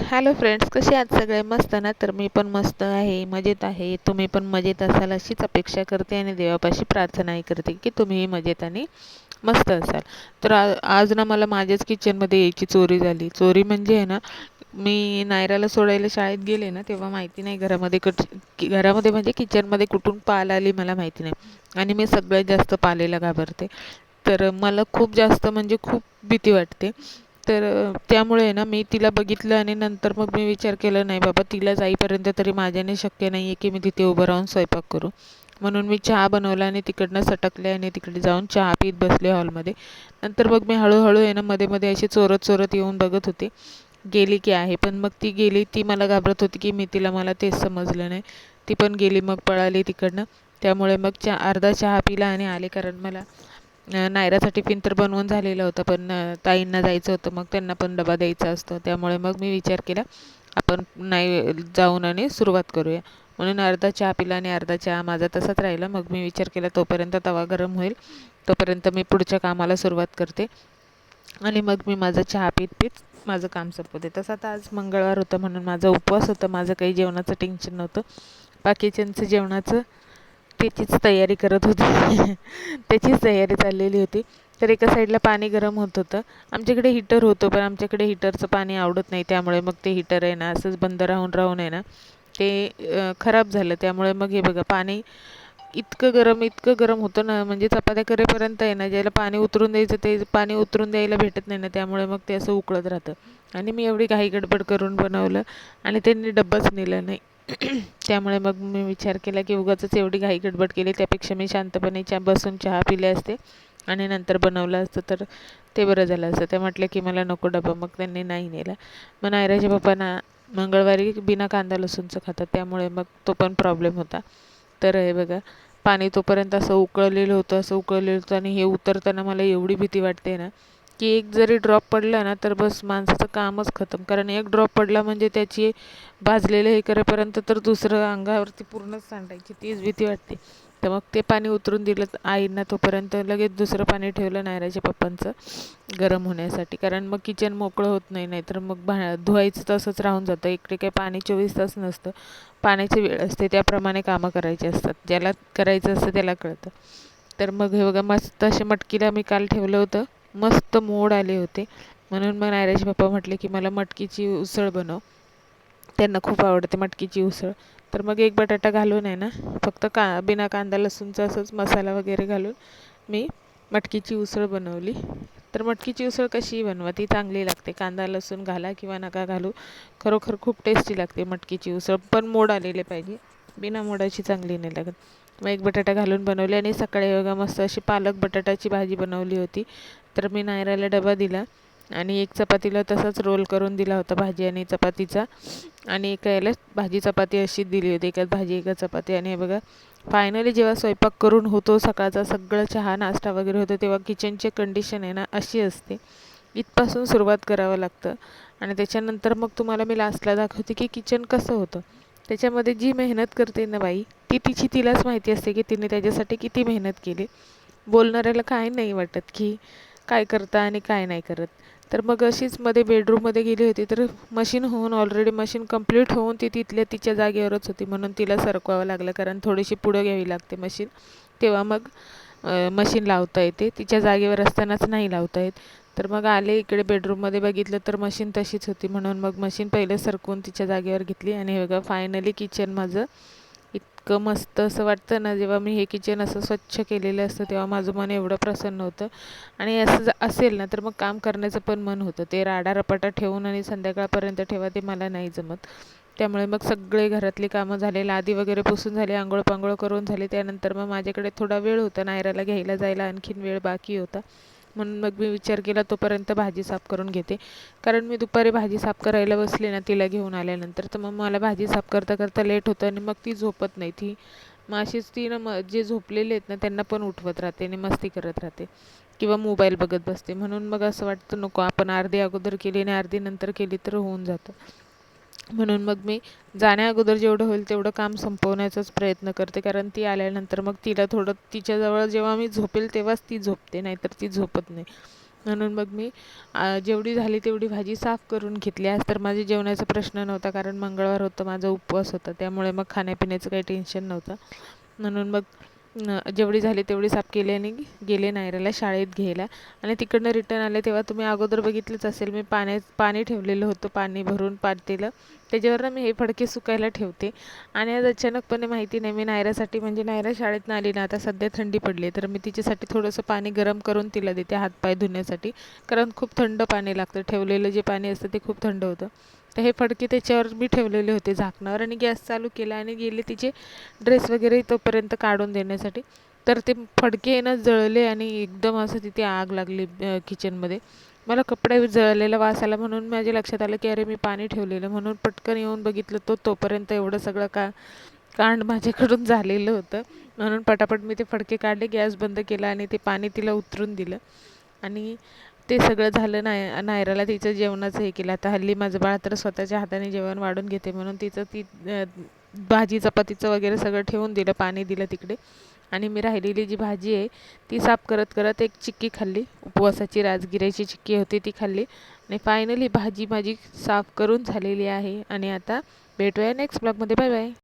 Hello friends कसे आहात सगळे? मस्त ना? तर मी पण मस्त आहे मजेत आहे. तुम्ही पण मजेत असाल अशीच अपेक्षा करते आणि देवापाशी प्रार्थनाही करते की तुम्हीही मजेत आणि मस्त असाल. तर आज ना मला माझ्याच किचनमध्ये यायची चोरी झाली. चोरी म्हणजे आहे ना मी नायराला सोडायला शाळेत गेले ना तेव्हा माहिती नाही घरामध्ये कट घरामध्ये म्हणजे किचनमध्ये कुठून पाल आली मला माहिती नाही. आणि मी सगळ्यात जास्त पालेला घाबरते. तर मला खूप जास्त म्हणजे खूप भीती वाटते. तर त्यामुळे ना मी तिला बघितलं आणि नंतर मग मी विचार केला नाही बाबा तिला जाईपर्यंत तरी माझ्याने शक्य नाही आहे की मी तिथे उभं राहून स्वयंपाक करू. म्हणून मी चहा बनवला आणि तिकडनं सटकले आणि तिकडे जाऊन चहा पीत बसले हॉलमध्ये. नंतर मग मी हळूहळू आहे ना मध्ये मध्ये अशी चोरत चोरत येऊन बघत होते गेली की आहे. पण मग ती गेली ती मला घाबरत होती की मी तिला मला तेच समजलं नाही. ती पण गेली मग पळाली तिकडनं. त्यामुळे मग चहा अर्धा चहा पिला आणि आले. कारण मला नायरासाठी पिन तर बनवून झालेलं होतं पण ताईंना जायचं होतं मग त्यांना पण डबा द्यायचा असतो. त्यामुळे मग मी विचार केला आपण नाही जाऊन आणि सुरुवात करूया. म्हणून अर्धा चहा पिला आणि अर्धा चहा माझा तसाच राहिला. मग मी विचार केला तोपर्यंत तवा गरम होईल. तोपर्यंत मी पुढच्या कामाला सुरुवात करते. आणि मग मी माझा चहा पीत पीत माझं काम संपवते. तसं आता आज मंगळवार होतं म्हणून माझा उपवास होता. माझं काही जेवणाचं टेन्शन नव्हतं. बाकीच्यांचं जेवणाचं त्याचीच तयारी करत होती. त्याचीच तयारी चाललेली होती. तर एका साईडला पाणी गरम होत होतं. आमच्याकडे हीटर होतं पण आमच्याकडे हीटरचं पाणी आवडत नाही. त्यामुळे मग ते हीटर आहे ना असंच बंद राहून राहून आहे ना ते खराब झालं. त्यामुळे मग हे बघा पाणी इतकं गरम इतकं गरम होतं ना म्हणजे चपात्या करेपर्यंत आहे ना ज्याला पाणी उतरून द्यायचं ते पाणी उतरून द्यायला भेटत नाही ना त्यामुळे मग ते असं उकळत राहतं. आणि मी एवढी घाई गडबड करून बनवलं आणि त्यांनी डब्बाच नेला नाही. त्यामुळे मग मी विचार केला की उगाचच एवढी घाई गडबड केली त्यापेक्षा मी शांतपणे चा बसून चहा पिले असते आणि नंतर बनवलं असतं तर ते बरं झालं असतं. ते म्हटलं की मला नको डबा मग त्यांनी नाही नेला. मग नायराच्या पप्पांना मंगळवारी बिना कांदा लसूणचं खातात त्यामुळे मग तो पण प्रॉब्लेम होता. तर हे बघा पाणी तोपर्यंत असं उकळलेलं होतं असं उकळलेलं होतं आणि हे उतरताना मला एवढी भीती वाटते ना की एक जरी ड्रॉप पडला ना तर बस माणसाचं कामच खतम. कारण एक ड्रॉप पडला म्हणजे त्याची भाजलेलं हे करेपर्यंत तर दुसरं अंगावरती पूर्णच सांडायची तीच भीती वाटते. तर मग ते पाणी उतरून दिलं आईंना तोपर्यंत लगेच दुसरं पाणी ठेवलं नायराच्या पप्पांचं गरम होण्यासाठी. कारण मग किचन मोकळं होत नाही नाहीतर मग भा धुवायचं तसंच राहून जातं. इकडे काही पाणी चोवीस तास नसतं पाण्याची वेळ असते. त्याप्रमाणे कामं करायची असतात. ज्याला करायचं असतं त्याला कळतं. तर मग हे बघा मस्त असे मटकीला मी काल ठेवलं होतं. मस्त मोड आले होते. म्हणून मग नायराचे पप्पा म्हटले की मला मटकीची उसळ बनव. त्यांना खूप आवडते मटकीची उसळ. तर मग एक बटाटा घालून आहे ना फक्त का बिना कांदा लसूणचा असंच मसाला वगैरे घालून मी मटकीची उसळ बनवली. तर मटकीची उसळ कशीही बनवा ती चांगली लागते. कांदा लसूण घाला किंवा नका घालू. खरोखर खूप टेस्टी लागते मटकीची उसळ. पण मोड आलेले पाहिजे. बिना मोडाची चांगली नाही लागत. मग एक बटाटा घालून बनवले आणि सकाळी बघा मस्त अशी पालक बटाट्याची भाजी बनवली होती. तर मी नायराला डबा दिला आणि एक चपातीला तसाच रोल करून दिला होता भाजी आणि चपातीचा. आणि एका याला भाजी चपाती अशी दिली होती एकाच भाजी एका चपाती. आणि हे बघा फायनली जेव्हा स्वयंपाक करून होतो सकाळचा सगळं चहा नाश्ता वगैरे होतो तेव्हा किचनची कंडिशन आहे ना अशी असते. इथपासून सुरुवात करावं लागतं. आणि त्याच्यानंतर मग तुम्हाला मी लास्टला दाखवते की किचन कसं होतं. त्याच्यामध्ये जी मेहनत करते ना बाई ती तिची तिलाच माहिती असते की तिने त्याच्यासाठी किती मेहनत केली. बोलणाऱ्याला काय नाही वाटत की काय करता आणि काय नाही करत. तर मग अशीच मध्ये बेडरूममध्ये गेली होती तर मशीन होऊन ऑलरेडी मशीन कंप्लीट होऊन ती तिथल्या तिच्या जागेवरच होती. म्हणून तिला सरकवावं लागलं कारण थोडीशी पुढं घ्यावी लागते मशीन तेव्हा मग मशीन लावता येते. तिच्या जागेवर असतानाच नाही लावता येत. तर मग आले इकडे बेडरूममध्ये बघितलं तर मशीन तशीच होती म्हणून मग मशीन पहिले सरकून तिच्या जागेवर घेतली. आणि हे बघा फायनली किचन माझं इतकं मस्त असं वाटतं ना जेव्हा मी हे किचन असं स्वच्छ केलेलं असतं तेव्हा माझं मन एवढं प्रसन्न होतं. आणि असं असेल ना तर मग काम करण्याचं पण मन होतं. ते राडा रपाटा ठेवून आणि संध्याकाळपर्यंत ठेवा ते मला नाही जमत. त्यामुळे मग सगळे घरातली कामं झाले लादी वगैरे पुसून झाली आंघोळ पांघोळ करून झाली. त्यानंतर मग माझ्याकडे थोडा वेळ होता नायराला घ्यायला जायला आणखीन वेळ बाकी होता. म्हणून मग मी विचार केला तोपर्यंत भाजी साफ करून घेते. कारण मी दुपारी भाजी साफ करायला बसले ना तिला घेऊन आल्यानंतर. तर मग मला भाजी साफ करता करता लेट होतं आणि मग ती झोपत नाही. ती मग अशीच ती ना मग जे झोपलेले आहेत ना त्यांना पण उठवत राहते आणि मस्ती करत राहते. किंवा मोबाईल बघत बसते. म्हणून मग असं वाटतं नको आपण अर्धी अगोदर केली आणि अर्धी नंतर केली तर होऊन जातं. म्हणून मग मी जाण्या अगोदर जेवढं होईल तेवढं काम संपवण्याचाच प्रयत्न करते. कारण ती आल्यानंतर मग तिला थोडं तिच्याजवळ जेव्हा मी झोपेल तेव्हाच ती झोपते नाहीतर ती झोपत नाही. म्हणून मग मी जेवढी झाली तेवढी भाजी साफ करून घेतली. आज तर माझी जेवणाचा प्रश्न नव्हता कारण मंगळवार होतं माझा उपवास होता. त्यामुळे मग खाण्यापिण्याचं काही टेन्शन नव्हतं. म्हणून मग जेवढी झाली तेवढी साफ केली आणि गेले नायराला शाळेत घ्यायला. आणि तिकडनं रिटर्न आले तेव्हा तुम्ही अगोदर बघितलंच असेल मी पाण्यात पाणी ठेवलेलं होतं पाणी भरून पातेलं. त्याच्यावरनं मी हे फडके सुकायला ठेवते. आणि आज अचानकपणे माहिती नाही मी नायरासाठी म्हणजे नायरा शाळेतनं आली ना आता सध्या थंडी पडली तर मी तिच्यासाठी थोडंसं पाणी गरम करून तिला देते हातपाय धुण्यासाठी. कारण खूप थंड पाणी लागतं. ठेवलेलं जे पाणी असतं ते खूप थंड होतं. तर हे फडके त्याच्यावर मी ठेवलेले होते झाकणावर आणि गॅस चालू केला आणि गेले तिचे ड्रेस वगैरे तोपर्यंत काढून देण्यासाठी. तर ते फडके ना जळले आणि एकदम असं तिथे आग लागली किचनमध्ये मला कपडे जळलेला वास आला म्हणून माझ्या लक्षात आलं की अरे मी पाणी ठेवलेलं म्हणून पटकन येऊन बघितलं तो तोपर्यंत एवढं सगळं का कांड माझ्याकडून झालेलं होतं. म्हणून पटापट मी ते फडके काढले गॅस बंद केला आणि ते पाणी तिला उतरून दिलं. आणि ते सगळं झालं नाय नायराला तिचं जेवणाचं हे केलं. आता हल्ली माझं बाळ तर स्वतःच्या हाताने जेवण वाढून घेते म्हणून तिचं ती भाजी चपातीचं वगैरे सगळं ठेवून दिलं पाणी दिलं तिकडे. आणि मी राहिलेली जी भाजी आहे ती साफ करत करत एक चिक्की खाल्ली. उपवासाची राजगिऱ्याची चिक्की होती ती खाल्ली. आणि फायनली भाजी माझी साफ करून झालेली आहे. आणि आता भेटूया नेक्स्ट ब्लॉगमध्ये बाय बाय